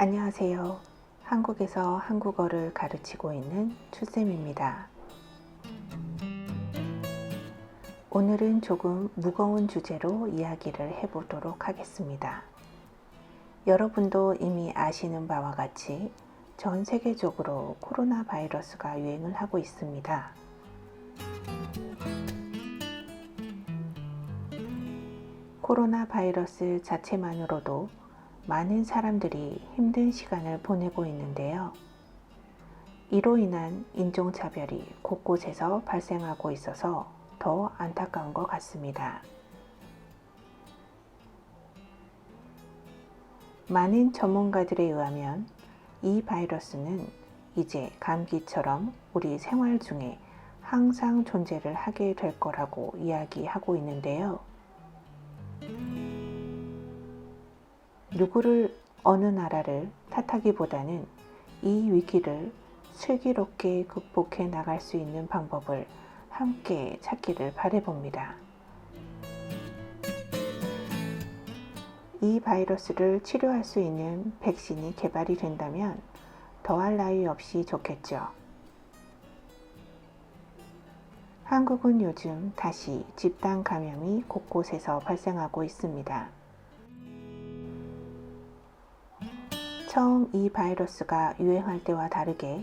안녕하세요. 한국에서 한국어를 가르치고 있는 추쌤입니다. 오늘은 조금 무거운 주제로 이야기를 해보도록 하겠습니다. 여러분도 이미 아시는 바와 같이 전 세계적으로 코로나 바이러스가 유행을 하고 있습니다. 코로나 바이러스 자체만으로도 많은 사람들이 힘든 시간을 보내고 있는데요. 이로 인한 인종차별이 곳곳에서 발생하고 있어서 더 안타까운 것 같습니다. 많은 전문가들에 의하면 이 바이러스는 이제 감기처럼 우리 생활 중에 항상 존재를 하게 될 거라고 이야기하고 있는데요. 누구를 어느 나라를 탓하기보다는 이 위기를 슬기롭게 극복해 나갈 수 있는 방법을 함께 찾기를 바래봅니다. 이 바이러스를 치료할 수 있는 백신이 개발이 된다면 더할 나위 없이 좋겠죠. 한국은 요즘 다시 집단 감염이 곳곳에서 발생하고 있습니다. 처음 이 바이러스가 유행할 때와 다르게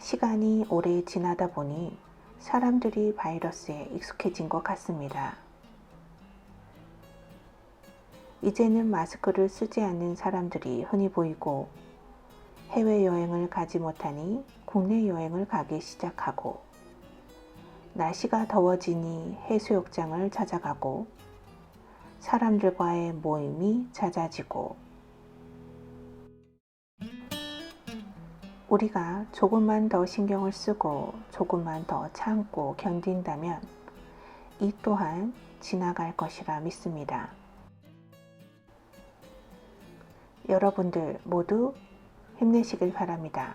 시간이 오래 지나다 보니 사람들이 바이러스에 익숙해진 것 같습니다. 이제는 마스크를 쓰지 않는 사람들이 흔히 보이고 해외여행을 가지 못하니 국내 여행을 가기 시작하고 날씨가 더워지니 해수욕장을 찾아가고 사람들과의 모임이 잦아지고 우리가 조금만 더 신경을 쓰고 조금만 더 참고 견딘다면 이 또한 지나갈 것이라 믿습니다. 여러분들 모두 힘내시길 바랍니다.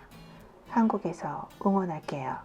한국에서 응원할게요.